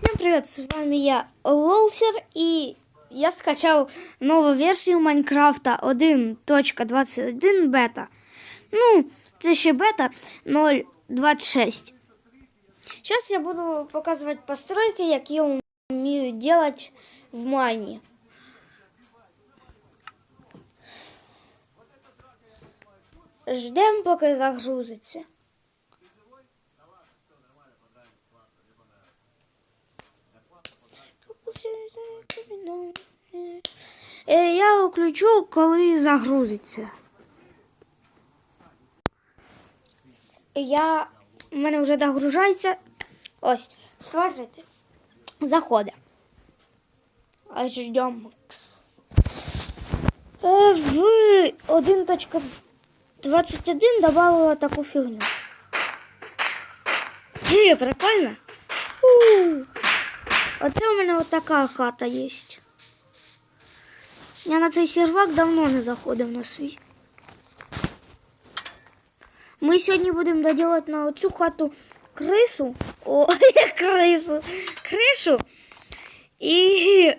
Всем привет, с вами я Лолсер и я скачал новую версію Майнкрафта 1.21 бета. Ну, це ще бета 0.26. Сейчас я буду показывать постройки, які я умею делать в майні. Ждем, поки загрузиться. Включу, коли загрузиться. Я... У мене вже догружається. Ось, смотрите. Заходить. HDMX. Е, В 1.21 добавила таку фігню. Ні, прикольно. У. Оце у мене отака хата є. Я на цей сервак давно не заходив на свій. Ми сьогодні будемо доділати на оцю хату крису. О, крису. Кришу. І.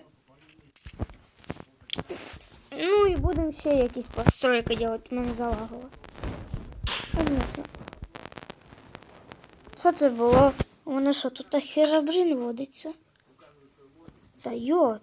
Ну і будемо ще якісь постройки робити. Мене залагало. Що це було? Мене що, тут херобрин водиться? Та йот.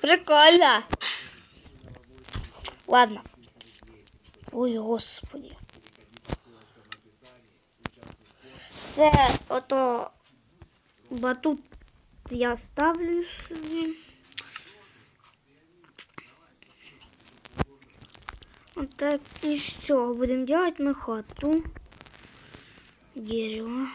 Прикольно. Ладно. Ой, господи. Це ото батут я ставлю собі. Вот так и все. Будем делать мы хату. Дерево.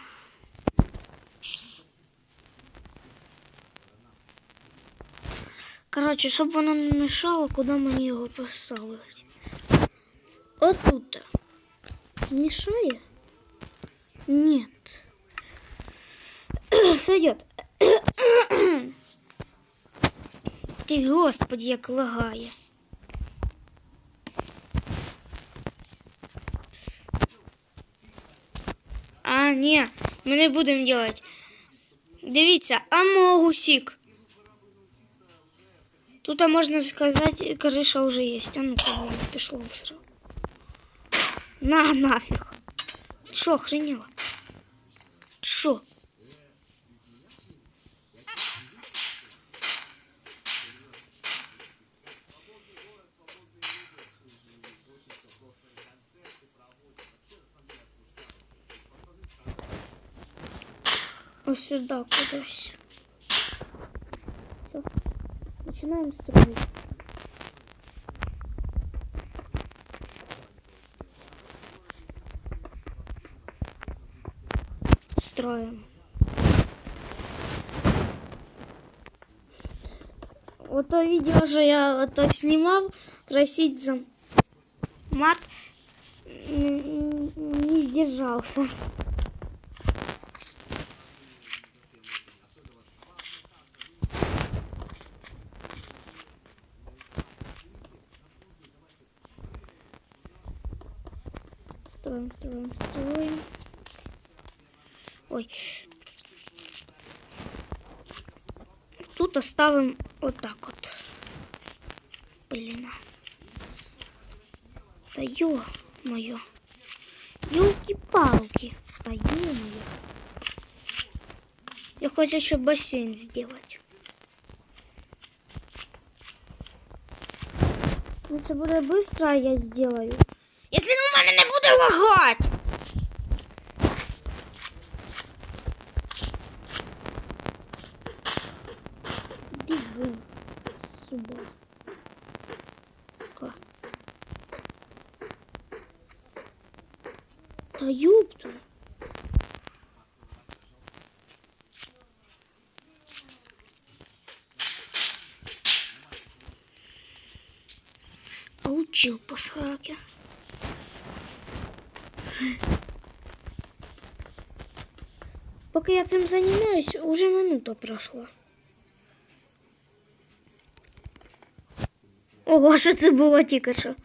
Короче, щоб воно не мешало, куди мені його поставити. Отут. Мешає? Нет. Сойдет. Ти, господи, як лагає. А, ні, ми не будемо делать. Дивіться, амогусік. Тут, а можна сказати, криша вже є. А ну-ка, вон, пішло в срав. На, нафіг. Що, охренела? Що? Ось сюди кудись. Начинаем строить. Строим. Вот то видео же я так снимал, просить за мат не сдержался. Строим, строим. Ой. Тут оставим вот так вот. Блин. Да ё-моё. Ёлки-палки. Да ё-моё. Я хочу еще бассейн сделать. Ну, Це буде быстро, а я сделаю. Если у буде лагати. Диви собака. Та. Получил Поки я цим займаюсь, уже минута пройшла. Ого, що це було тільки що?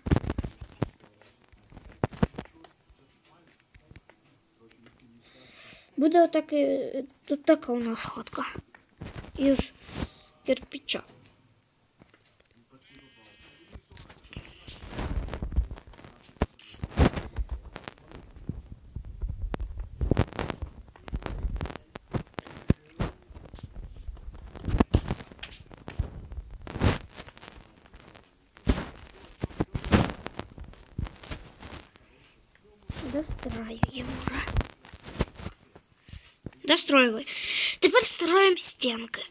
Буде отаки, тут така у нас ходка. Із кирпича. Достраиваем, ура. Достроили. Тепер строїмо стінки.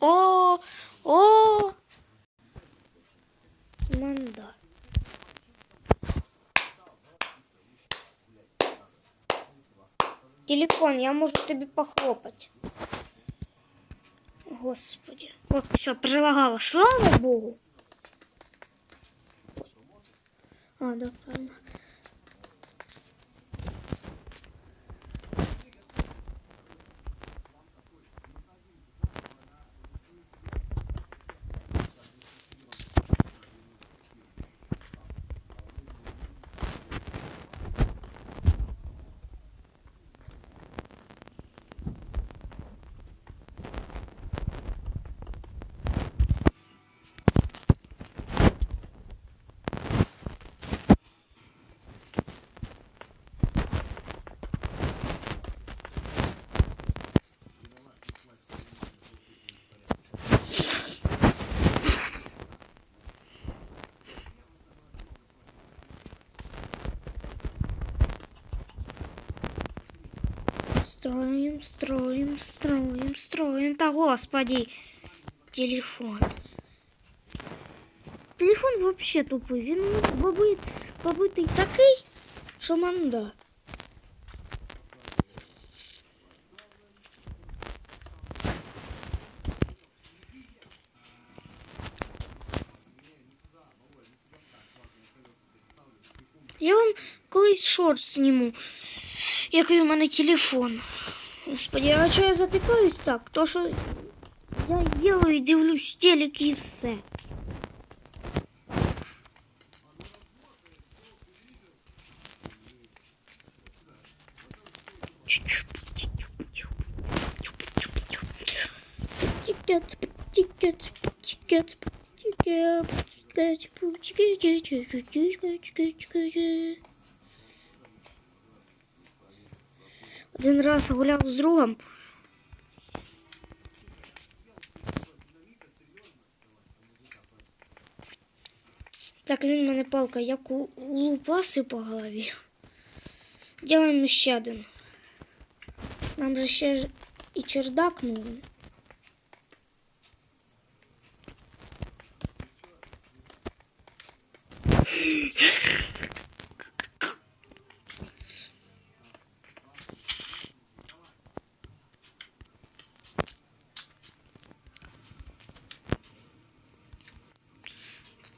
О, манда. Телефон, я можу тобі похлопати. Господи. О, все, прилагала. Слава Богу. А, да, правильно. Строим, строим, строим, строим. Да господи. Телефон. Телефон вообще тупий. Він побит, побитий такий, що манда. Я вам колись шорт зніму, який у мене телефон. Господи, а що я затикаюсь так? То що я ділаю і дивлюсь телек і все. Один раз гуляв з другом. Так він мене палка, як у лупаси по голові. Ділаємо ще один. Нам же ще і чердак нужен.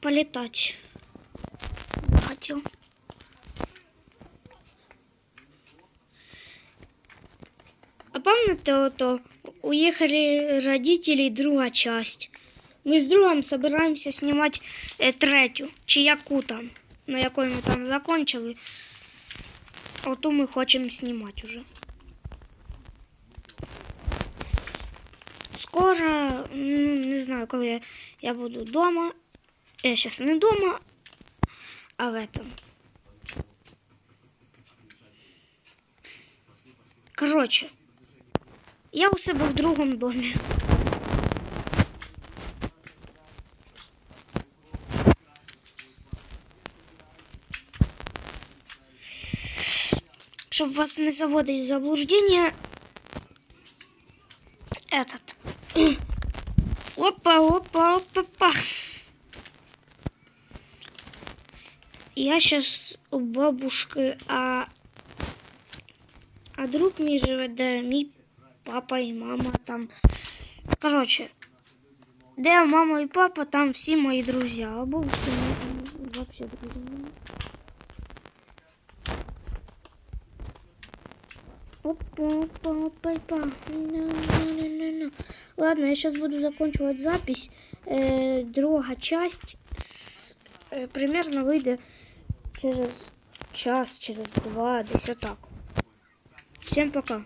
Полетать захотел. А помните, ото уехали родители, друга часть. Мы с другом собираемся снимать е, третю, чи яку там, на якої ми там закончили. Оту ми хочемо знімати уже. Скоро, ну, не знаю, коли я, я буду вдома. Я сейчас не дома, а в этом. Короче, я у себе в другому домі. Щоб вас не заводить в заблуждение, этот. я сейчас у бабушки, а, а друг мій живе, де мій папа і мама там. Коротше, де мама і папа, там всі мої друзі, а бабушки ну, взагалі друзі. немає. Опа-опа-опа-опа. На-на-на-на-на. Ладно, я сейчас буду заканчивать запись. Э, друга часть с- э, примерно вийде через час, через два, десь отак. Всем пока.